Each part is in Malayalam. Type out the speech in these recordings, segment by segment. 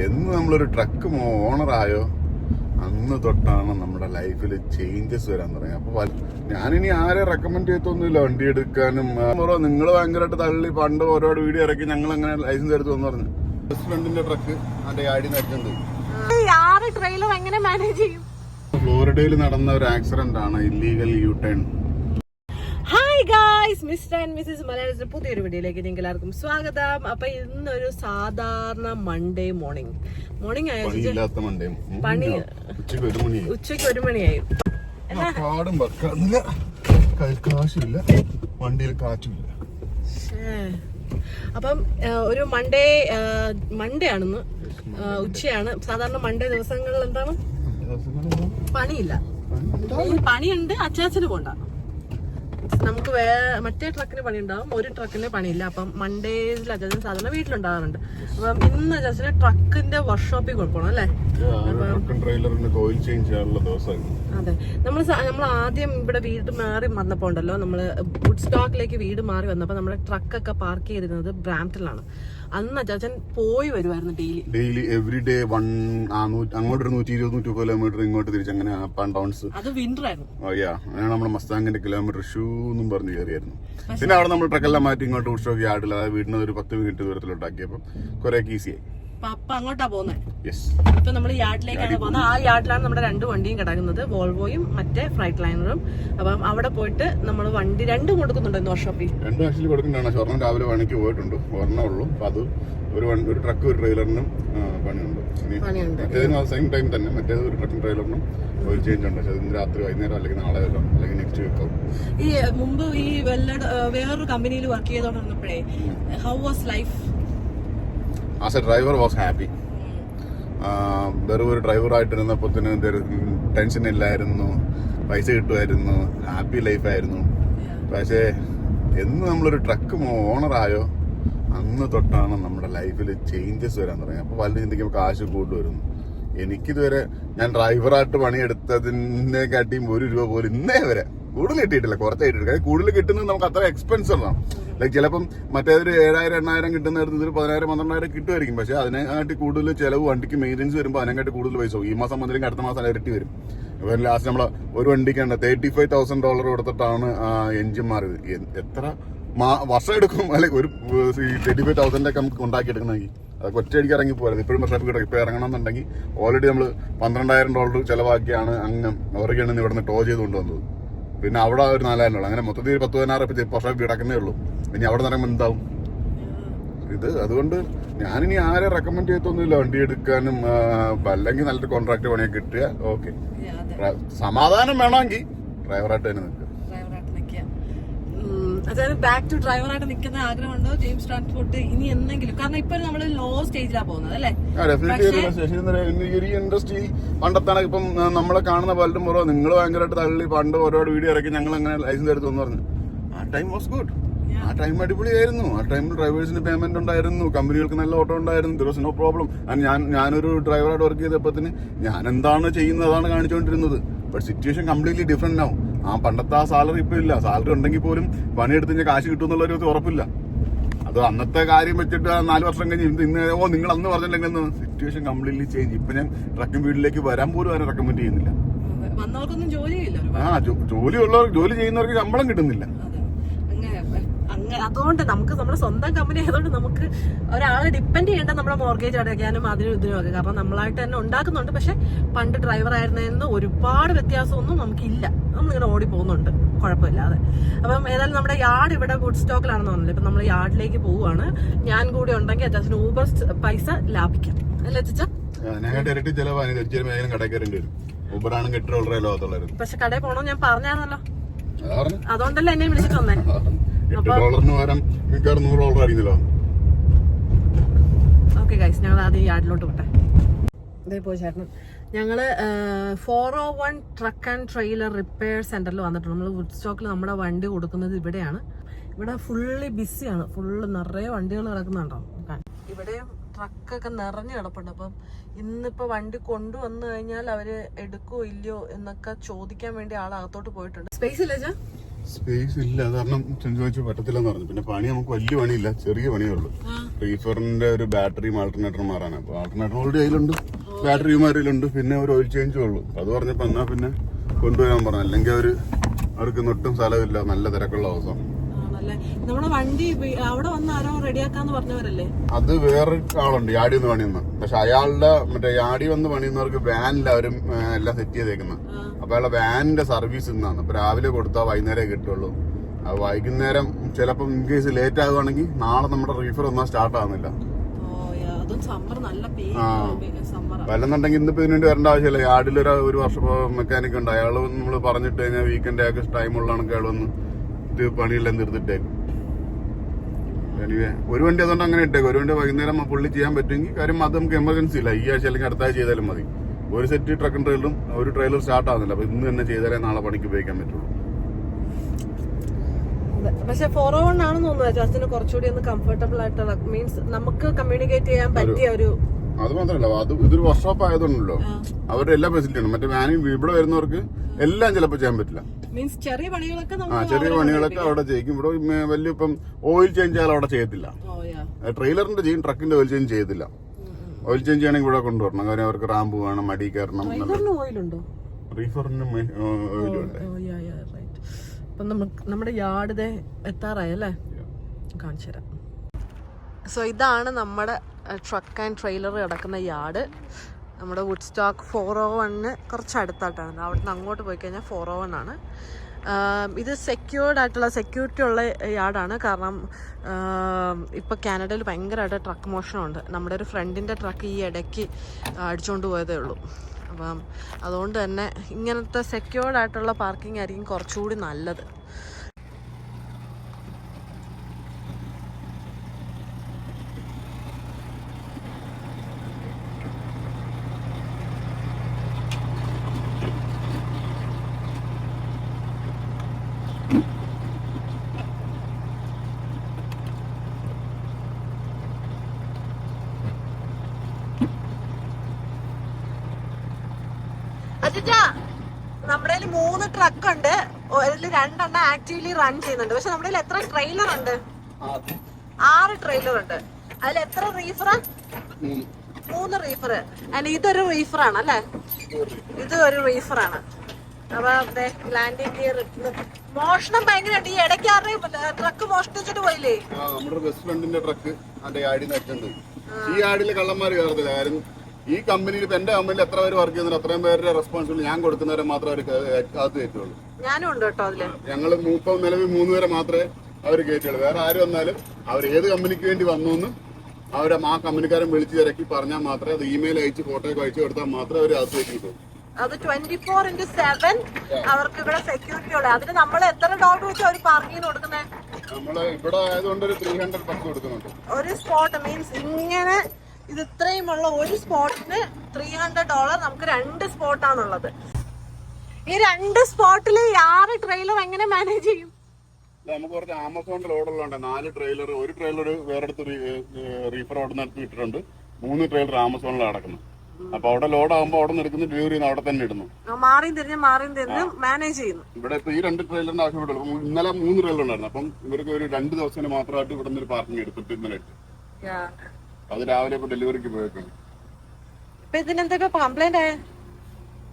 എന്ന് നമ്മളൊരു ട്രക്ക് ഓണറായോ അന്ന് തൊട്ടാണ് നമ്മുടെ ലൈഫിൽ ചേഞ്ചസ് വരാൻ തുടങ്ങി അപ്പൊ ഞാനിനി ആരെ റെക്കമെൻഡ് ചെയ്തൊന്നുമില്ല വണ്ടി എടുക്കാനും നിങ്ങൾ ഭയങ്കരമായിട്ട് തള്ളി പണ്ട് ഒരുപാട് വീഡിയോ ഇറക്കി ഞങ്ങൾ അങ്ങനെ ലൈസൻസ് എടുത്തു എന്ന് പറഞ്ഞു. ഫ്രണ്ടിന്റെ ട്രക്ക് അതിന്റെ ആടി ചെയ്യും? ഫ്ലോറിഡയിൽ നടന്ന ഒരു ആക്സിഡന്റ് ആണ് illegal U turn hi guys mister and missus മലയാളത്തിന്റെ പുതിയൊരു വീഡിയോയിലേക്ക് നിങ്ങൾക്ക് എല്ലാവർക്കും സ്വാഗതം. അപ്പൊ ഇന്നൊരു സാധാരണ മൺഡേ മോർണിംഗ് മോർണിംഗ് ആയ പണി- ഉച്ചയ്ക്ക് ഒരു മണിയായി. വണ്ടിയിൽ കാറ്റുമില്ല. അപ്പം ഒരു മൺഡേ മൺഡേ ആണെന്ന് ഉച്ചയാണ്. സാധാരണ മൺഡേ ദിവസങ്ങളിൽ എന്താണ്? പണിയില്ല. പണിയുണ്ട് അച്ചാച്ചന് പോണ്ട. നമുക്ക് വേ മറ്റേ ട്രക്കിന് പണി ഉണ്ടാവും ഒരു ട്രക്കിന് പണിയില്ല. അപ്പം മൺഡേസിൽ അച്ചാച്ചൻ സാധാരണ വീട്ടിലുണ്ടാകാറുണ്ട്. അപ്പം ഇന്ന് അച്ചാച്ചന് ട്രക്കിന്റെ വർക്ക്ഷോപ്പിൽ കൊടുക്കണം അല്ലേ? അതെ. നമ്മൾ നമ്മൾ ആദ്യം ഇവിടെ വീട് മാറി വന്നപ്പോ ഉണ്ടല്ലോ നമ്മൾ വുഡ് സ്റ്റോക്കിലേക്ക് വീട് മാറി വന്നപ്പോ നമ്മുടെ ട്രക്കൊക്കെ പാർക്ക് ചെയ്തിരുന്നത് ബ്രാംപ്ടണിലാണ് അന്ന് അച്ചാച്ചൻ പോയി വരുമായിരുന്നു daily daily every day one അങ്ങോട്ട് ഒരു നൂറ്റി ഇരുപത് നൂറ്റി കിലോമീറ്റർ ഇങ്ങോട്ട് തിരിച്ച് അങ്ങനെ അപ്പ് ആൻഡ് ഡൗൺസ് അത് വിന്റർ ആയിരുന്നു. യാ അങ്ങനെ നമ്മുടെ മസ്താങ്ങിന്റെ കിലോമീറ്റർ ഷൂ എന്നും പറഞ്ഞു കയറിയായിരുന്നു. പിന്നെ അവിടെ നമ്മൾ ട്രക്കെല്ലാം മാറ്റി ഇങ്ങോട്ട് ഉത്സവ യാർഡിൽ അതായത് വീടിന് ഒരു പത്ത് മിനിറ്റ് ദൂരത്തിലോട്ടാക്കിയപ്പോൾ കുറെ ഈസിയായി അപ്പൊ അങ്ങോട്ടാ പോകുന്നത് ഇപ്പൊ നമ്മൾ യാർഡിലേക്കാണ് പോകുന്നത് ആ യാർഡിലാണ് നമ്മുടെ രണ്ട് വണ്ടിയും കിടക്കുന്നത്. വോൾവോയും മറ്റേ ഫ്രൈറ്റ് ലൈനറും. അപ്പം അവിടെ പോയിട്ട് നമ്മൾ വണ്ടി രണ്ടും കൊടുക്കുന്നുണ്ട് ഇന്ന് വർക്ക്ഷോപ്പിൽ? രണ്ടും ആക്ച്വലി കൊടുക്കേണ്ടതാണ് സ്വർണം രാവിലെ പണിക്ക് പോയിട്ടുണ്ട്. ഒരെണ്ണേ ഉള്ളൂ. അപ്പൊ അത് ഒരു വണ്ടി ഒരു ട്രക്ക് ഒരു ട്രെയിലറിനും പണിയുണ്ട്. മറ്റേതിനും ആ സെയിം ടൈം തന്നെ. മറ്റേത് ഒരു ട്രക്കും ട്രെയിലറിനും ഒരു ചേഞ്ച് ഉണ്ട്. പക്ഷേ രാത്രി വൈകുന്നേരം അല്ലെങ്കിൽ നാളെ വല്ലോ അല്ലെങ്കിൽ നെക്സ്റ്റ് വീക്ക് ആവും. ഈ മുമ്പ് ഈ വേറൊരു കമ്പനിയിൽ work ചെയ്തോണ്ടിരുന്നപ്പോഴേ how was life as a driver was happy വെറും ഒരു ഡ്രൈവറായിട്ടിരുന്നപ്പോൾ തന്നെ ടെൻഷൻ ഇല്ലായിരുന്നു. പൈസ കിട്ടുമായിരുന്നു. ഹാപ്പി ലൈഫായിരുന്നു പക്ഷേ എന്ന് നമ്മളൊരു ട്രക്ക് ഓണറായോ അന്ന് തൊട്ടാണ് നമ്മുടെ ലൈഫിൽ ചേഞ്ചസ് വരാൻ തുടങ്ങി അപ്പോൾ പലരും ചിന്തിക്കുമ്പോൾ കാശ് വരുന്നു എനിക്കിതുവരെ ഞാൻ ഡ്രൈവറായിട്ട് പണിയെടുത്തതിനെ കാട്ടിയും ഒരു രൂപ പോലും ഇന്നേ വരെ കൂടുതൽ കിട്ടിയിട്ടില്ല. കുറച്ച് കിട്ടിയിട്ടില്ല കൂടുതൽ കിട്ടുന്നത് നമുക്ക് അത്ര എക്സ്പെൻസ് ഉള്ളതാണ്. ലൈക്ക് ചിലപ്പം മറ്റേതൊരു ഏഴായിരം എണ്ണായിരം കിട്ടുന്നിടത്ത് ഇതൊരു പതിനായിരം പന്ത്രണ്ടായിരം കിട്ടുമായിരിക്കും. പക്ഷേ അതിനെക്കാട്ടി കൂടുതൽ ചിലവ് വണ്ടിക്ക് മെയിന്റെനൻസ് വരുമ്പോൾ അതിനെക്കാട്ടി കൂടുതൽ പൈസ. ഈ മാസം വന്നില്ലെങ്കിൽ അടുത്ത മാസം ഇരട്ടി വരും. ഇപ്പം ലാസ്റ്റ് നമ്മൾ ഒരു വണ്ടിക്കാണ് തേർട്ടി ഫൈവ് തൗസൻഡ് ഡോളർ കൊടുത്തിട്ടാണ് എഞ്ചിൻ മാറിയത്. എത്ര? മാ- വർഷം എടുക്കും. അല്ലെങ്കിൽ ഒരു തേർട്ടി ഫൈവ് തൗസൻഡ് ഒക്കെ നമുക്ക് ഉണ്ടാക്കിയെടുക്കണമെങ്കിൽ. അതൊക്കെ ഒറ്റയടിക്ക് ഇറങ്ങി പോരാത് ഇപ്പോഴും വർഷം കിട്ടും ഇപ്പോൾ ഇറങ്ങണം എന്നുണ്ടെങ്കിൽ ഓൾറെഡി നമ്മൾ പന്ത്രണ്ടായിരം ഡോളർ ചിലവാക്കിയാണ് അങ്ങ് ഇവിടെ നിന്ന് ടോ ചെയ്ത് കൊണ്ടുവന്നത്. പിന്നെ അവിടെ ഒരു നാലായിരം ഉള്ളു അങ്ങനെ മൊത്തത്തിൽ പത്ത് പതിനാറ് പക്ഷേ കിടക്കുന്നേ ഉള്ളൂ. ഇനി അവിടെ നിന്ന് എന്താവും? ഇത് അതുകൊണ്ട് ഞാനിനി ആരെ റെക്കമെൻഡ് ചെയ്തൊന്നുമില്ല വണ്ടി എടുക്കാനും അല്ലെങ്കിൽ നല്ലൊരു കോൺട്രാക്ട് പണിയൊക്കെ കിട്ടുക. ഓക്കെ സമാധാനം വേണമെങ്കിൽ ഡ്രൈവറായിട്ട് തന്നെ അതായത് ബാക്ക് ടു ഡ്രൈവറായിട്ട് നിൽക്കുന്ന ആഗ്രഹമുണ്ടോ? ജെയിംസ് ട്രാൻസ്പോർട്ട് ഇനി എന്തെങ്കിലും? കാരണം ഇപ്പൊ നമ്മൾ ലോ സ്റ്റേജിലാണ് പോകുന്നത് അല്ലേ? ഇൻഡസ്ട്രി പണ്ടത്താണ് ഇപ്പം നമ്മളെ കാണുന്ന പലരും പറയോ നിങ്ങൾ ഭയങ്കരമായിട്ട് തള്ളി പണ്ട് ഓരോ വീഡിയോ ഇറക്കി ഞങ്ങൾ അങ്ങനെ ലൈസൻസ് എടുത്തു എന്ന് പറഞ്ഞു. ആ ടൈം വാസ് ഗുഡ് ആ ടൈം അടിപൊളിയായിരുന്നു. ആ ടൈമിൽ ഡ്രൈവേഴ്സിന് പേയ്മെന്റ് ഉണ്ടായിരുന്നു. കമ്പനികൾക്ക് നല്ല ഓട്ടോ ഉണ്ടായിരുന്നു. ദർ വാസ് നോ പ്രോബ്ലം ഞാൻ ഞാനൊരു ഡ്രൈവറായിട്ട് വർക്ക് ചെയ്തപ്പോഴത്തിന് ഞാൻ എന്താണ് ചെയ്യുന്നത് അതാണ് കാണിച്ചുകൊണ്ടിരുന്നത്. ബട്ട് സിറ്റുവേഷൻ കംപ്ലീറ്റ്ലി ഡിഫറെന്റ് ആവും ആ പണ്ടത്തെ ആ സാലറി ഇപ്പൊ ഇല്ല. സാലറി ഉണ്ടെങ്കിൽ പോലും പണിയെടുത്ത് കഴിഞ്ഞാൽ കാശ് കിട്ടും എന്നുള്ളൊരു ഉറപ്പില്ല. അത് അന്നത്തെ കാര്യം വെച്ചിട്ട് നാല് വർഷം കഴിഞ്ഞ് ഇന്ന് ഓ നിങ്ങൾ അന്ന് പറഞ്ഞില്ലെങ്കിൽ സിറ്റുവേഷൻ കംപ്ലീറ്റ്ലി ചേഞ്ച് ഇപ്പൊ ഞാൻ ട്രക്കിംഗ് വീട്ടിലേക്ക് വരാൻ പോലും ആരും റെക്കമെൻഡ് ചെയ്യുന്നില്ല. ആ ജോലി ഉള്ളവർക്ക് ജോലി ചെയ്യുന്നവർക്ക് ശമ്പളം കിട്ടുന്നില്ല. അതുകൊണ്ട് നമുക്ക് നമ്മുടെ സ്വന്തം കമ്പനി ആയതുകൊണ്ട് നമുക്ക് ഒരാളെ ഡിപ്പെൻഡ് ചെയ്യേണ്ട നമ്മുടെ മോർഗേജ് അടയ്ക്കാനും അതിനും ഇതിനും ഒക്കെ. കാരണം നമ്മളായിട്ട് തന്നെ ഉണ്ടാക്കുന്നുണ്ട്. പക്ഷെ പണ്ട് ഡ്രൈവർ ആയിരുന്നതെന്ന് ഒരുപാട് വ്യത്യാസമൊന്നും നമുക്കില്ല. നമ്മളിങ്ങനെ ഓടി പോകുന്നുണ്ട്. കുഴപ്പമില്ലാതെ. അപ്പം ഏതായാലും നമ്മുടെ യാർഡ് ഇവിടെ ഗുഡ് സ്റ്റോക്കിലാണെന്ന് പറഞ്ഞില്ല? ഇപ്പം നമ്മൾ യാർഡിലേക്ക് പോവുകയാണ്. ഞാൻ കൂടി ഉണ്ടെങ്കിൽ അത്യാവശ്യം ഊബർ പൈസ ലാഭിക്കാം. അല്ലേ ഇരട്ടി ചിലവാണ്. മേലും കടയിൽ കയറേണ്ടി വരും. പക്ഷെ കടയിൽ പോകണമെന്ന് ഞാൻ പറഞ്ഞാണല്ലോ അതാ പറഞ്ഞു. അതുകൊണ്ടല്ലേ എന്നെ വിളിച്ചിട്ട് വന്നേ. എട്ട് ഡോളറിന് പകരം മിക്കവാറും നൂറ് ഡോളർ ആയിരിക്കുന്നല്ലോ ഓക്കെ ഗൈസ് ഞങ്ങൾ ആദ്യം യാർഡിലോട്ട് വിട്ടെ ഇതേ പോയി ചേട്ടൻ ഞങ്ങൾ four oh one truck and trailer repair സെന്ററിൽ വന്നിട്ടുണ്ട്. നമ്മൾ വുഡ് സ്റ്റോക്കിൽ നമ്മുടെ വണ്ടി കൊടുക്കുന്നത് ഇവിടെയാണ്. ഇവിടെ ഫുള്ളി ബിസിയാണ് ഫുള്ള് നിറയെ വണ്ടികൾ കിടക്കുന്നുണ്ടാവും. ഇവിടെയും ട്രക്കൊക്കെ നിറഞ്ഞു കിടപ്പുണ്ട്. അപ്പം ഇന്നിപ്പോ വണ്ടി കൊണ്ടുവന്നു കഴിഞ്ഞാൽ അവർ എടുക്കോ ഇല്ലയോ എന്നൊക്കെ ചോദിക്കാൻ വേണ്ടി ആൾ അകത്തോട്ട് പോയിട്ടുണ്ട്. സ്പേസ് ഇല്ല ചാ സ്പേസ് ഇല്ല. അത് കാരണം ചെഞ്ചു വെച്ച് പറ്റത്തില്ലെന്ന് പറഞ്ഞു. പിന്നെ പണി നമുക്ക് വലിയ പണിയില്ല. ചെറിയ പണിയേ ഉള്ളൂ. റീഫറിന്റെ ഒരു ബാറ്ററിയും ആൾട്ടർനേറ്ററും മാറാണ് അപ്പൊ ആൾട്ടർനേറ്റർ ഓൾറെഡി അതിലുണ്ട് ബാറ്ററിയും മാറിയിലുണ്ട് പിന്നെ ഒരു ഓയിൽ ചേഞ്ചും ഉള്ളൂ. അത് പറഞ്ഞപ്പോ എന്നാ പിന്നെ കൊണ്ടുവരാൻ പറഞ്ഞു. അല്ലെങ്കിൽ അവർ അവർക്ക് ഒട്ടും സ്ഥലമില്ല. നല്ല തിരക്കുള്ള ദിവസം. ആണല്ലേ നമ്മുടെ വണ്ടി അവിടെ വന്ന് ആരോ റെഡിയാക്കാന്ന് പറഞ്ഞവരല്ലേ? അത് വേറെ ആളുണ്ട് യാടി വന്ന് പണിയുന്ന. പക്ഷെ അയാളുടെ മറ്റേ യാടി വന്ന് പണിയുന്നവർക്ക് വാനിൽ അവരും എല്ലാം സെറ്റ് ചെയ്തേക്കുന്നത്. അപ്പൊ അയാളുടെ വാനിന്റെ സർവീസ് ഇന്നാണ്. അപ്പൊ രാവിലെ കൊടുത്താൽ വൈകുന്നേരം കിട്ടുള്ളൂ. അത് വൈകുന്നേരം ചിലപ്പം ഇൻ കേസ് ലേറ്റ് ആകുവാണെങ്കിൽ നാളെ നമ്മുടെ റീഫർ ഒന്നും സ്റ്റാർട്ട് ആവുന്നില്ല. വല്ലെന്നുണ്ടെങ്കിൽ ഇന്നിപ്പോ ഇതിനു വേണ്ടി വരേണ്ട ആവശ്യമില്ല. യാർഡിൽ ഒരു ഒരു വർഷം മെക്കാനിക് ഉണ്ട്. അയാൾ നമ്മൾ പറഞ്ഞിട്ട് കഴിഞ്ഞാൽ വീക്കെൻഡ് ആക്കി ടൈം ഉള്ളതാണ് അയാൾ വന്ന് ഇത് പണിയെല്ലാം നിർത്തിട്ടേക്കും എനിവേ ഒരു വണ്ടി അതുകൊണ്ട് അങ്ങനെ ഇട്ടേക്കും. ഒരു വണ്ടി വൈകുന്നേരം പുള്ളി ചെയ്യാൻ പറ്റുമെങ്കിൽ കാര്യം അത് നമുക്ക് എമർജൻസി ഇല്ല. ഈ ആഴ്ച അല്ലെങ്കിൽ അടുത്ത ആഴ്ച ചെയ്താലും മതി. ഒരു സെറ്റ് ട്രക്കും ട്രെയിലറും ഒരു ട്രെയിലർ സ്റ്റാർട്ട് ആവുന്നില്ല. അപ്പൊ ഇന്ന് തന്നെ ചെയ്താലേ നാളെ പണിക്ക് ഉപയോഗിക്കാൻ പറ്റുള്ളൂ. പക്ഷെ ഫോർ ഓൺ ആണെന്ന് തോന്നുന്നു ജസ്റ്റിന് കുറച്ചുകൂടി ഒന്ന് കംഫർട്ടബിൾ ആയിട്ടുള്ള. മീൻസ് നമുക്ക് കമ്മ്യൂണിക്കേറ്റ് ചെയ്യാൻ പറ്റിയ ഒരു അത് മാത്രല്ല അത് ഇതൊരു വർക്ക്ഷോപ്പ് ആയതുകൊണ്ടല്ലോ. അവരുടെ എല്ലാ ഫെസിലിറ്റിയാണ് മറ്റേ വാനും ഇവിടെ വരുന്നവർക്ക് എല്ലാം ചിലപ്പോൾ ചെയ്യാൻ പറ്റില്ല. മീൻസ് ചെറിയ പണികളൊക്കെ ആ ചെറിയ പണികളൊക്കെ അവിടെ ചെയ്യിക്കും ഇവിടെ വലിയ ഇപ്പം ഓയിൽ ചേഞ്ച് ആയാലും അവിടെ ചെയ്യത്തില്ല. ട്രെയിലറിന്റെ ചെയ്യും ട്രക്കിന്റെ ഓയിൽ ചേഞ്ച് ചെയ്യത്തില്ല. ഓയിൽ ചേഞ്ച് ചെയ്യണമെങ്കിൽ ഇവിടെ കൊണ്ടുവരണം. കാര്യം അവർക്ക് റാമ്പ് വേണം മടി കയറണം ഓയിലുണ്ടോ റീഫറിന് അപ്പം നമുക്ക് നമ്മുടെ യാർഡ് എത്താറായി അല്ലേ? കാണിച്ചു തരാം. സോ ഇതാണ് നമ്മുടെ ട്രക്ക് ആൻഡ് ട്രെയിലർ കിടക്കുന്ന യാർഡ് നമ്മുടെ വുഡ് സ്റ്റോക്ക് ഫോർ ഓ വണ്ണിന് കുറച്ച് അടുത്തായിട്ടാണ് അവിടെ നിന്ന് അങ്ങോട്ട് പോയി കഴിഞ്ഞാൽ ഫോർ ഓ വൺ ആണ്. ഇത് സെക്യൂർഡ് ആയിട്ടുള്ള സെക്യൂരിറ്റി ഉള്ള യാർഡാണ്. കാരണം ഇപ്പോൾ കാനഡയിൽ ഭയങ്കരമായിട്ട് ട്രക്ക് മോഷണമുണ്ട്. നമ്മുടെ ഒരു ഫ്രണ്ടിന്റെ ട്രക്ക് ഈ ഇടയ്ക്ക് അടിച്ചുകൊണ്ട് പോയതേ ഉള്ളൂ. അപ്പം അതുകൊണ്ട് തന്നെ ഇങ്ങനത്തെ സെക്യൂർഡ് ആയിട്ടുള്ള പാർക്കിംഗ് ആയിരിക്കും കുറച്ചുകൂടി നല്ലത്. അജിറ്റാ നമ്മുടെ കയ്യിൽ മൂന്ന് ട്രക്ക് ഉണ്ട്. അതിൽ രണ്ടെണ്ണം ആക്റ്റീവ്ലി റൺ ചെയ്യുന്നുണ്ട്. പക്ഷെ നമ്മുടെ കയ്യിൽ എത്ര ട്രെയിലർ ഉണ്ട്? ആറ് ട്രെയിലർ ഉണ്ട്. അതിൽ എത്ര റീഫർ മൂന്ന് റീഫർ അല്ല ഇതൊരു റീഫറാണ് അല്ലേ? ഇത് ഒരു റീഫറാണ് അപ്പൊ ലാൻഡിംഗ് ഗിയർ മോഷണം ഭയങ്കരമായിട്ട്. ഈ ഇടയ്ക്ക് ആരുടെയും ട്രക്ക് മോഷ്ടിച്ചിട്ട് പോയില്ലേ? നമ്മുടെ ബെസ്റ്റ് ഫ്രണ്ടിന്റെ ട്രക്ക് അതിന്റെ എത്തുണ്ട് ഈ യാർഡിൽ കള്ളന്മാർ കയറത്തില്ല. കാര്യം ഈ കമ്പനിയിൽ ഇപ്പൊ എന്റെ കമ്പനിയിൽ എത്ര പേര് വർക്ക് ചെയ്യുന്നുണ്ട് അത്രയും പേരുടെ റെസ്പോൺസിബിലിറ്റി ഞാൻ കൊടുക്കുന്നവരെ മാത്രമേ അവർ അകത്ത് കയറ്റുള്ളൂ. ഞാനും ഉണ്ട് കേട്ടോ അതിൽ. ഞങ്ങൾ മൂപ്പം നിലവിൽ മൂന്ന് പേരെ മാത്രമേ അവർ കയറ്റുള്ളൂ. വേറെ ആര് വന്നാലും അവർ ഏത് കമ്പനിക്ക് വേണ്ടി വന്നു എന്ന് അവരെ ആ കമ്പനിക്കാരൻ വിളിച്ചു തിരക്കി പറഞ്ഞാൽ മാത്രമേ അത് ഇമെയിൽ അയച്ച് ഫോട്ടോ ഒക്കെ അയച്ചു കൊടുത്താൽ മാത്രമേ അവർ അകത്ത് കയറ്റിയിട്ടുള്ളൂ അത് ട്വന്റി ഫോർ ഇന്റു സെവൻ അവർക്ക് ഇവിടെ സെക്യൂരിറ്റി ഉള്ളത് അതിന് നമ്മൾ എത്ര ഡോളർ വെച്ച് അവർ പാർക്കിംഗ് കൊടുക്കുന്നത് നമ്മൾ ഇവിടെ ആയതുകൊണ്ട് ഒരു ത്രീ ഹൺഡ്രഡ് കൊടുക്കുന്നുണ്ട്. ഒരു സ്പോട്ട് മീൻസ് ഇങ്ങനെ ഇത് ഇത്രയുമുള്ള ഒരു സ്പോട്ടിന് ത്രീ ഹൺഡ്രഡ് ഡോളർ നമുക്ക് രണ്ട് സ്പോട്ടാണുള്ളത് ഈ രണ്ട് സ്പോട്ടിൽ ആറ് ട്രെയിലർ എങ്ങനെ മാനേജ് ചെയ്യും? നമുക്ക് കുറച്ച് ആമസോണിന്റെ ലോഡുള്ളതുണ്ട് നാല് ട്രെയിലർ ഒരു ട്രെയിലർ വേറെടുത്ത് റീഫർ അവിടെ നിന്ന് ഇട്ടിട്ടുണ്ട്. മൂന്ന് ട്രെയിലർ ആമസോണിലാണ് അടക്കുന്നു. അപ്പൊ അവിടെ ലോഡ് ആകുമ്പോൾ അവിടെ നിന്ന് എടുക്കുന്ന ഡെലിവറി അവിടെ തന്നെ ഇടുന്നു. മാറിയും തിരിഞ്ഞ് മാറിയും തിരിഞ്ഞ് മാനേജ് ചെയ്യുന്നു. ഇവിടെ ഇപ്പൊ ഈ രണ്ട് ട്രെയിലറിന്റെ അപ്പം ഇന്നലെ മൂന്ന് ട്രെയിലർ ഉണ്ടായിരുന്നു. അപ്പം ഇവർക്ക് ഒരു രണ്ട് ദിവസത്തിന് മാത്രമായിട്ട് ഇവിടെ നിന്ന് ഒരു പാർക്കിംഗ് എടുത്തിട്ട് ഇന്നലെ അത് രാവിലെ ഇപ്പൊ ഡെലിവറിക്ക് പോയിട്ടുണ്ട് ഇപ്പൊ ഇതിനെന്താ ഇപ്പൊ കംപ്ലൈന്റ് ആയ?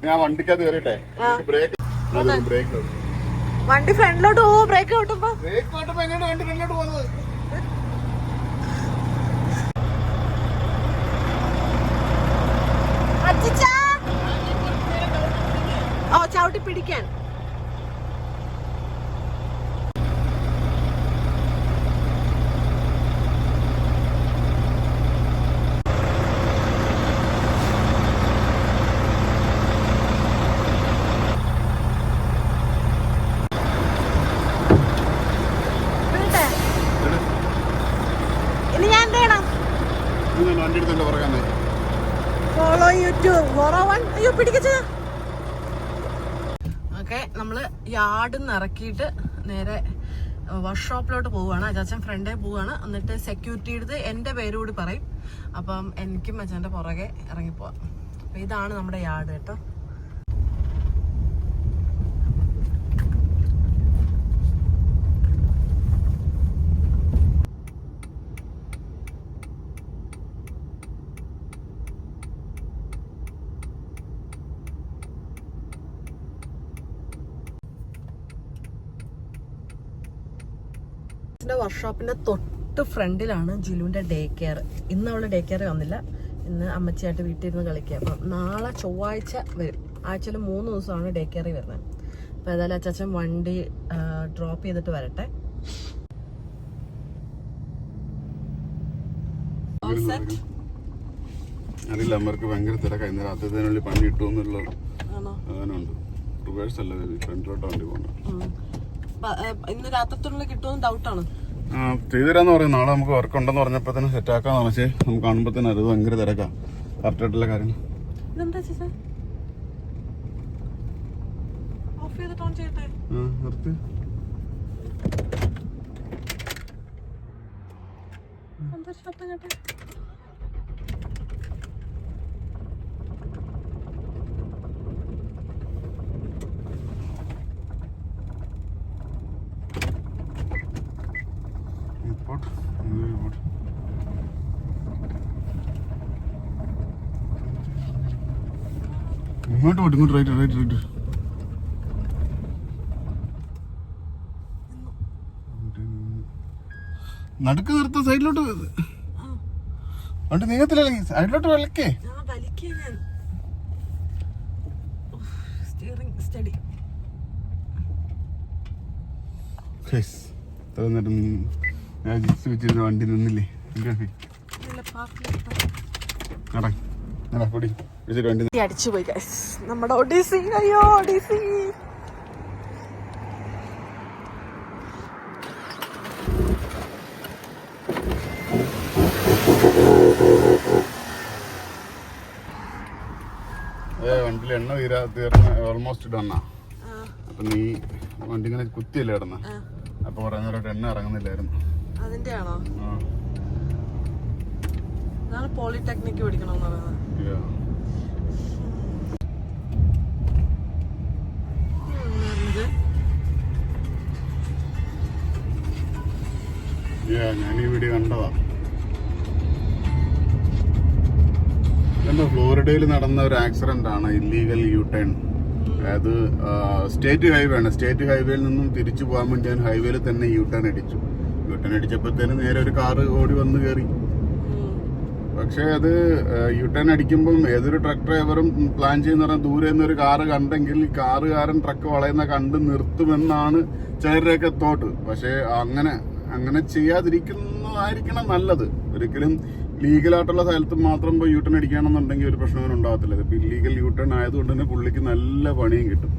ഞാൻ വണ്ടിക്കകത്ത് കയറിട്ടെ ബ്രേക്ക് ബ്രേക്ക് വണ്ടി ഫ്രണ്ടിലോട്ട് പോവോ? ബ്രേക്ക് കിട്ടുമ്പോ ബ്രേക്ക് കിട്ടുമ്പോ എങ്ങനെയാണ് വണ്ടി ഫ്രണ്ടിലോട്ട് പോകുന്നത്? ഓ ചവിട്ടി പിടിക്കാൻ വീട്ടെ ഇനി ഞാൻ എന്ത് ചെയ്യണം ഇത് ഞാൻ വണ്ടി എടുത്തല്ലോ പറയാൻ ഫോളോ യൂട്യൂബ് ഫോറോ വൺ അയ്യോ പിടിക്കച്ച ഓക്കെ നമ്മൾ യാർഡിൽ നിന്ന് ഇറക്കിയിട്ട് നേരെ വർക്ക്ഷോപ്പിലോട്ട് പോവുകയാണ്. അച്ചാച്ചൻ ഫ്രണ്ടേ പോവുകയാണ്. എന്നിട്ട് സെക്യൂരിറ്റി എടുത്ത് എന്റെ പേര് കൂടി പറയും. അപ്പം എനിക്കും അച്ഛന്റെ പുറകെ ഇറങ്ങിപ്പോവാം. അപ്പം ഇതാണ് നമ്മുടെ യാർഡ് കേട്ടോ. വർക്ക്ഷോപ്പിന്റെ തൊട്ട് ഫ്രണ്ടിലാണ് ജിലുവിന്റെ ഡേ കെയർ ഇന്ന് അവൾ ഡേ കെയർ വന്നില്ല. ഇന്ന് അമ്മച്ചിയായിട്ട് വീട്ടിൽ ഇരുന്ന് കളിക്കുക അപ്പം നാളെ ചൊവ്വാഴ്ച വരും. ആഴ്ചയിൽ മൂന്ന് ദിവസമാണ് ഡേ കെയറിൽ വരുന്നത്. അപ്പം ഏതായാലും അച്ചാച്ചൻ വണ്ടി ഡ്രോപ്പ് ചെയ്തിട്ട് വരട്ടെ? അറിയില്ല അമ്മർക്ക് ഭയങ്കര തിരക്കായി ഇന്ന് രാത്രിത്തിനുള്ളിൽ പണി കിട്ടുമെന്നുള്ള അങ്ങനെയുണ്ട് റിവേഴ്സ് അല്ല? ഫ്രണ്ടിലോട്ട് വണ്ടി പോകണം ഇന്ന് രാത്രിത്തിനുള്ളിൽ കിട്ടുമെന്ന് ഡൗട്ടാണ് ചെയ്തുതരാന്ന് പറയും. നാളെ നമുക്ക് വർക്ക് ഉണ്ടെന്ന് പറഞ്ഞപ്പോ തന്നെ സെറ്റ് ആക്കാന്ന് പറഞ്ഞേ നമുക്ക് കാണുമ്പോ തന്നെ അത് ഭയങ്കര തിരക്കാ. കറക്റ്റ് ആയിട്ടുള്ള കാര്യം നിർത്ത്. ശബ്ദം കേട്ടെ ഇങ്ങോട്ട് ഇങ്ങോട്ട് ഇങ്ങോട്ട് പോട്ട് ഇങ്ങോട്ട് റൈറ്റ് റൈറ്റ് റൈറ്റ് നടുക്ക് നിർത്ത സൈഡിലോട്ട് അതുകൊണ്ട് നീങ്ങത്തില്ല സൈഡിലോട്ട് വിളക്കേ ഞാൻ. ജിപ്സ് വെച്ചിരുന്ന വണ്ടി നിന്നില്ലേ? ഇല്ല അടിച്ചു പോയി ഗൈസ് നമ്മുടെ ഒഡീസി അയ്യോ ഒഡീസി വണ്ടിയിൽ എണ്ണ തീരാ തീർന്ന് ഓൾമോസ്റ്റ് ഡണ്ണാ അപ്പൊ നീ വണ്ടി ഇങ്ങനെ കുത്തിയല്ലേ കിടന്ന? അപ്പൊ കുറെ നേരമായിട്ട് എണ്ണ ഇറങ്ങുന്നില്ലായിരുന്നു. അതിന്റെ ആണോ പോളിടെക്നിക്ക് പഠിക്കണമെന്ന് ഞാൻ ഈ വീഡിയോ കണ്ടതാ. എന്തോ ഫ്ലോറിഡയിൽ നടന്ന ഒരു ആക്സിഡന്റ് ആണ് ഇല്ലീഗൽ യു ടേൺ അതായത് സ്റ്റേറ്റ് ഹൈവേ ആണ്. സ്റ്റേറ്റ് ഹൈവേയിൽ നിന്നും തിരിച്ചു പോകാൻ വേണ്ടി ഞാൻ ഹൈവേയിൽ തന്നെ യു ടേൺ അടിച്ചു. യു ടേൺ അടിച്ചപ്പോഴത്തേന് നേരെ ഒരു കാറ് ഓടി വന്ന് കയറി പക്ഷേ അത് യു ടേൺ അടിക്കുമ്പം ഏതൊരു ട്രക്ക് ഡ്രൈവറും പ്ലാൻ ചെയ്യുന്ന പറഞ്ഞാൽ ദൂരെ നിന്ന് ഒരു കാറ് കണ്ടെങ്കിൽ കാറുകാരൻ ട്രക്ക് വളയുന്ന കണ്ട് നിർത്തുമെന്നാണ് ചിലരുടെയൊക്കെ തോട്ട് പക്ഷേ അങ്ങനെ അങ്ങനെ ചെയ്യാതിരിക്കുന്നതായിരിക്കണം നല്ലത്. ഒരിക്കലും ലീഗലായിട്ടുള്ള സ്ഥലത്ത് മാത്രം പോയി യു ടേൺ അടിക്കുകയാണെന്നുണ്ടെങ്കിൽ ഒരു പ്രശ്നവും ഉണ്ടാകത്തില്ല ഇപ്പൊ ഇല്ലീഗൽ യു ടേൺ ആയതുകൊണ്ട് തന്നെ പുള്ളിക്ക് നല്ല പണിയും കിട്ടും.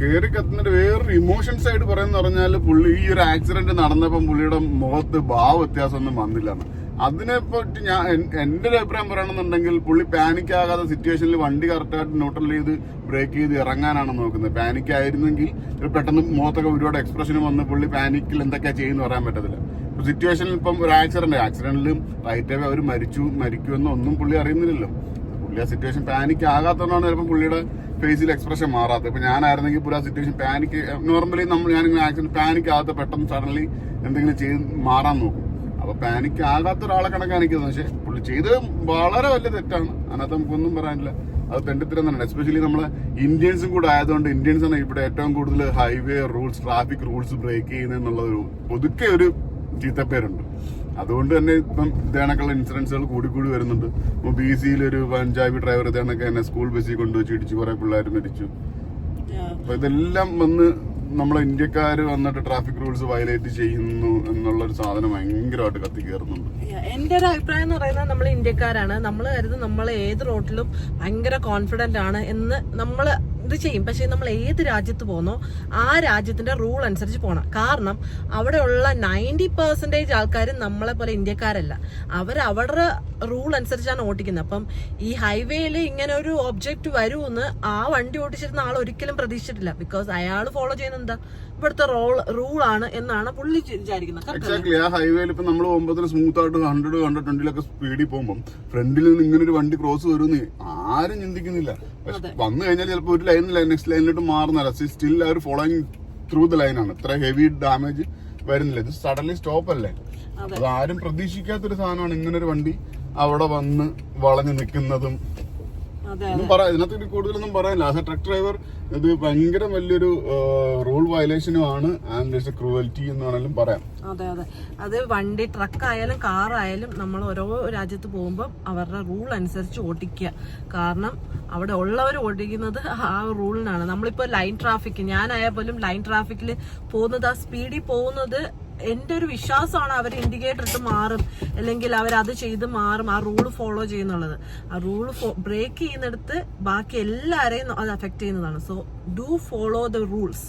കയറി കത്തുന്നതിന്റെ വേറൊരു ഇമോഷൻസ് ആയിട്ട് പറയുന്ന പറഞ്ഞാൽ പുള്ളി ഈ ഒരു ആക്സിഡന്റ് നടന്നപ്പം പുള്ളിയുടെ മുഖത്ത് ഭാവ വ്യത്യാസം ഒന്നും വന്നില്ല അതിനെ പറ്റി ഞാൻ എന്റെ ഒരു അഭിപ്രായം പറയണമെന്നുണ്ടെങ്കിൽ പുള്ളി പാനിക് ആകാതെ സിറ്റുവേഷനിൽ വണ്ടി കറക്റ്റായിട്ട് ന്യൂട്രൽ ചെയ്ത് ബ്രേക്ക് ചെയ്ത് ഇറങ്ങാനാണ് നോക്കുന്നത്. പാനിക് ആയിരുന്നെങ്കിൽ പെട്ടെന്ന് മുഖത്തൊക്കെ ഒരുപാട് എക്സ്പ്രഷൻ വന്ന് പുള്ളി പാനിക്കിൽ എന്തൊക്കെയാ ചെയ്യുന്നു പറയാൻ പറ്റത്തില്ല. സിറ്റുവേഷനിൽ ഇപ്പം ഒരു ആക്സിഡന്റ് ആക്സിഡന്റിലും റൈറ്റ് അവർ മരിച്ചു മരിക്കുമെന്നോ ഒന്നും പുള്ളി അറിയുന്നില്ലല്ലോ. പുള്ളി ആ സിറ്റുവേഷൻ പാനിക് ആകാത്തതുകൊണ്ടാണ് ചിലപ്പോൾ പുള്ളിയുടെ ഫേസിൽ എക്സ്പ്രഷൻ മാറാത്തത്. ഇപ്പൊ ഞാനായിരുന്നെങ്കിൽ പുള്ളി ആ സിറ്റുവേഷൻ പാനിക് നോർമലി നമ്മൾ ഞാനിങ്ങനെ ആക്സിഡന്റ് പാനിക് ആകാത്ത പെട്ടെന്ന് സഡൻലി എന്തെങ്കിലും ചെയ്ത് മാറാൻ നോക്കും. അപ്പൊ പാനിക് ആകാത്ത ഒരാളെ കണക്കാണിക്കുന്നത്. പക്ഷെ പുള്ളി ചെയ്തത് വളരെ വലിയ തെറ്റാണ്. അതിനകത്ത് നമുക്കൊന്നും പറയാനില്ല. അത് തെണ്ടിത്തരം തന്നെയാണ്. എസ്പെഷ്യലി നമ്മളെ ഇന്ത്യൻസും കൂടെ ആയതുകൊണ്ട് ഇന്ത്യൻസ് ആണ് ഇവിടെ ഏറ്റവും കൂടുതൽ highway rules traffic rules break ചെയ്യുന്നതെന്നുള്ള ഒരു ഒതുക്കെ ഒരു ചീത്തപ്പേരുണ്ട്. അതുകൊണ്ട് തന്നെ ഇപ്പം ഇതേണക്കുള്ള ഇൻസിഡൻസുകൾ കൂടി കൂടി വരുന്നുണ്ട്. ഇപ്പൊ ബി സിയിൽ ഒരു പഞ്ചാബി ഡ്രൈവർ ഇതേണൊക്കെ എന്നെ സ്കൂൾ ബസ്സിൽ കൊണ്ടുവച്ച് ഇടിച്ചു കുറെ പിള്ളേർ മരിച്ചു. അപ്പൊ ഇതെല്ലാം വന്ന് നമ്മളെ ഇന്ത്യക്കാർ വന്നിട്ട് ട്രാഫിക് റൂൾസ് വയലേറ്റ് ചെയ്യുന്നു എന്നുള്ള ഒരു സാധനം ഭയങ്കരമായിട്ട് കത്തി കയറുന്നുണ്ട് എന്റെ ഒരു അഭിപ്രായം എന്ന് പറയുന്നത് നമ്മൾ ഇന്ത്യക്കാരാണ്. നമ്മൾ കരുതും നമ്മൾ ഏത് റോഡിലും ഭയങ്കര കോൺഫിഡന്റ് ആണ് എന്ന് നമ്മൾ ഇത് ചെയ്യും. പക്ഷെ നമ്മൾ ഏത് രാജ്യത്ത് പോകുന്നോ ആ രാജ്യത്തിന്റെ റൂൾ അനുസരിച്ച് പോകണം കാരണം അവിടെയുള്ള നയന്റി പെർസെന്റേജ് ആൾക്കാർ നമ്മളെ പോലെ ഇന്ത്യക്കാരല്ല. അവർ അവരുടെ റൂൾ അനുസരിച്ചാണ് ഓട്ടിക്കുന്നത് അപ്പം ഈ ഹൈവേയിൽ ഇങ്ങനെ ഒരു ഒബ്ജക്റ്റ് വരുമെന്ന് ആ വണ്ടി ഓടിച്ചിരുന്ന ആൾ ഒരിക്കലും പ്രതീക്ഷിച്ചിട്ടില്ല. ബിക്കോസ് അയാൾ ഫോളോ ചെയ്യുന്നത് എന്താ? ഇവിടുത്തെ റോൾ ആണ് എന്നാണ് പുള്ളി വിചാരിക്കുന്നത്. ആ ഹൈവേയിൽ നമ്മൾ സ്മൂത്ത് ആയിട്ട് ഹൺഡ്രഡ് ഹൺഡ്രഡ് ട്വന്റിലൊക്കെ സ്പീഡിൽ പോകുമ്പോൾ ഫ്രണ്ടിൽ നിന്ന് ഇങ്ങനെ ഒരു വണ്ടി ക്രോസ് വരുമെന്ന് ആരും ചിന്തിക്കുന്നില്ല. പക്ഷെ വന്നു കഴിഞ്ഞാൽ ചിലപ്പോൾ ഒരു ലൈനിൽ നെക്സ്റ്റ് ലൈനിലോട്ട് മാറുന്നില്ല സ്റ്റിൽ അവർ ഫോളോയിങ് ത്രൂ ദ ലൈനാണ് ഇത്ര ഹെവി ഡാമേജ് വരുന്നില്ല. ഇത് സഡൻലി സ്റ്റോപ്പ് അല്ലേ? അതാരും അത്. ആരും പ്രതീക്ഷിക്കാത്തൊരു സാധനമാണ് ഇങ്ങനൊരു വണ്ടി അവിടെ വന്ന് വളഞ്ഞു നിൽക്കുന്നതും ഇതിനകത്ത് കൂടുതലൊന്നും പറയാനില്ല. ആസ് എ ട്രക്ക് ഡ്രൈവർ ഇത് ഭയങ്കര വലിയൊരു റൂൾ വയലേഷനും ആണ്. ഇറ്റ്സ് ക്രൂവൽറ്റി എന്ന് വേണമെങ്കിലും പറയാം. അതെ അതെ. അത് വണ്ടി ട്രക്ക് ആയാലും കാർ ആയാലും നമ്മൾ ഓരോ രാജ്യത്ത് പോകുമ്പോൾ അവരുടെ റൂൾ അനുസരിച്ച് ഓടിക്കുക. കാരണം അവിടെ ഉള്ളവർ ഓടിക്കുന്നത് ആ റൂളിനാണ് നമ്മളിപ്പോൾ ലൈൻ ട്രാഫിക് ഞാനായാൽ പോലും ലൈൻ ട്രാഫിക്കിൽ പോകുന്നത് ആ സ്പീഡിൽ പോകുന്നത് എന്റെ ഒരു വിശ്വാസമാണ് അവർ ഇൻഡിക്കേറ്റർ ഇട്ട് മാറും. അല്ലെങ്കിൽ അവർ അത് ചെയ്ത് മാറും. ആ റൂൾ ഫോളോ ചെയ്യുന്നുള്ളത്. ആ റൂൾ ബ്രേക്ക് ചെയ്യുന്നിടത്ത് ബാക്കി എല്ലാവരെയും അത് അഫക്റ്റ് ചെയ്യുന്നതാണ്. So do follow the rules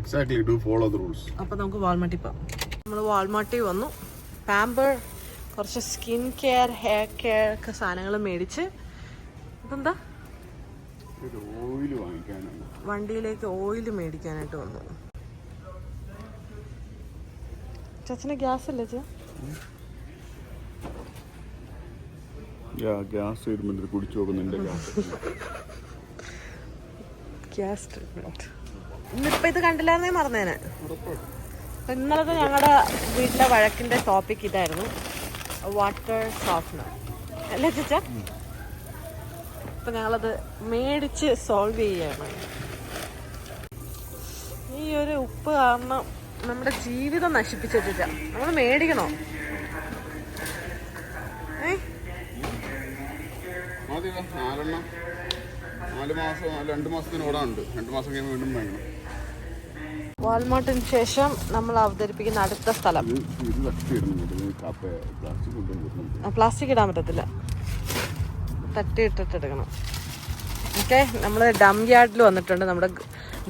exactly do follow the rules അപ്പോൾ നമുക്ക് വാൾമാർട്ടിൽ പോവാം. നമ്മൾ വാൾമാർട്ടിൽ വന്നു. പാമ്പർ കുറച്ച് സ്കിൻ കെയർ ഹെയർ കെയർ ഒക്കെ സാധനങ്ങൾ മേടിച്ച് ഇതെന്താ? വണ്ടിയിലേക്ക് ഓയിൽ മേടിക്കാനായിട്ട് വന്നു. ചച്ചന് ഗ്യാസ് അല്ലേ ചേ ഗ്യാസ് ട്രീറ്റ്മെന്റ് കുടിച്ചു നോക്കുന്നുണ്ട് ഗ്യാസ് ഗ്യാസ് ട്രീറ്റ്മെന്റ് ഇന്നിപ്പോ ഇത് കണ്ടില്ലാന്നേ മറന്നേനെ. ഇന്നലത്തെ ഞങ്ങളുടെ വീട്ടിലെ വഴക്കിന്റെ ടോപ്പിക് ഇതായിരുന്നു. വാട്ടർ സോഫ്റ്റ്നർ അല്ലേ ചേച്ച? അപ്പൊ ഞങ്ങളത് മേടിച്ച് സോൾവ് ചെയ്യാണ്. ഈ ഒരു ഉപ്പ് കാരണം നമ്മുടെ ജീവിതം നശിപ്പിച്ച ചേച്ച നമ്മൾ മേടിക്കണോ നാലെണ്ണം. നാല് മാസം രണ്ട് മാസത്തിന് ഓടാനുണ്ട്. രണ്ട് മാസം കഴിയുമ്പോൾ വീണ്ടും വാങ്ങണം വാൾമാർട്ടിന് ശേഷം നമ്മൾ അവതരിപ്പിക്കുന്ന അടുത്ത സ്ഥലം. പ്ലാസ്റ്റിക് ഇടാൻ പറ്റത്തില്ല. തട്ടി ഇട്ടിട്ട് എടുക്കണം. ഓക്കെ? നമ്മൾ ഡം യാർഡിൽ വന്നിട്ടുണ്ട് നമ്മുടെ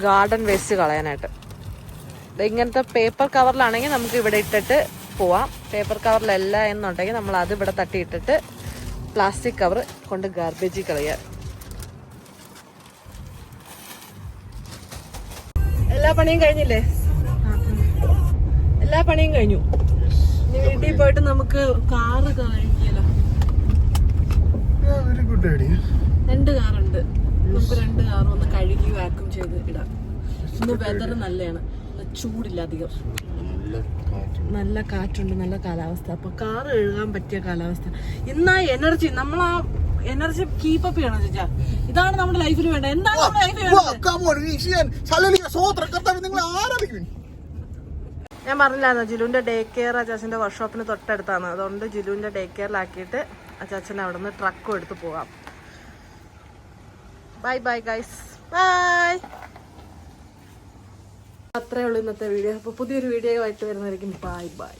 ഗാർഡൻ വേസ്റ്റ് കളയാനായിട്ട്. ഇങ്ങനത്തെ പേപ്പർ കവറിലാണെങ്കിൽ നമുക്ക് ഇവിടെ ഇട്ടിട്ട് പോവാം. പേപ്പർ കവറിലല്ല എന്നുണ്ടെങ്കിൽ നമ്മൾ അത് ഇവിടെ തട്ടിയിട്ടിട്ട് പ്ലാസ്റ്റിക് കവർ കൊണ്ട് ഗാർബേജിൽ കളയുക. എല്ലാ പണിയും കഴിഞ്ഞില്ലേ? എല്ലാ പണിയും കഴിഞ്ഞു. ഇനി വീട്ടിൽ പോയിട്ട് നമുക്ക് കാറ് കഴിക്കലോ രണ്ട് കാറുണ്ട് നമുക്ക് രണ്ട് കാറും ഒന്ന് കഴുകി വാക്കും ചെയ്ത് ഇടാം. ഇന്ന് വെതർ നല്ലതാണ് ചൂടില്ല അധികം നല്ല കാറ്റ് നല്ല കാറ്റുണ്ട് നല്ല കാലാവസ്ഥ. അപ്പൊ കാർ എഴുതാൻ പറ്റിയ കാലാവസ്ഥ. ഇന്ന് ആ എനർജി നമ്മൾ ആ എനർജി കീപ്പ് ചെയ്യണം ചേച്ചാ ഇതാണ് നമ്മുടെ ലൈഫിൽ വേണ്ട എന്താണ് നമ്മുടെ ലൈഫിൽ വേണ്ടത്? നിങ്ങൾ ആരാധിക്കും? ഞാൻ പറഞ്ഞില്ലായിരുന്നു ജിലുവിന്റെ ഡേ കെയർ അച്ചാച്ചന്റെ വർക്ക്ഷോപ്പിന് തൊട്ടടുത്താണ്. അതുകൊണ്ട് ജിലുവിന്റെ ഡേ കെയറിലാക്കിയിട്ട് അച്ചാച്ചൻ അവിടെ നിന്ന് ട്രക്കും എടുത്ത് പോകാം. ബൈ ബൈ ഗൈസ് ബൈ അത്രേ ഉള്ളൂ ഇന്നത്തെ വീഡിയോ അപ്പോൾ പുതിയൊരു വീഡിയോ ആയിട്ട് വരുന്നതായിരിക്കും. Bye bye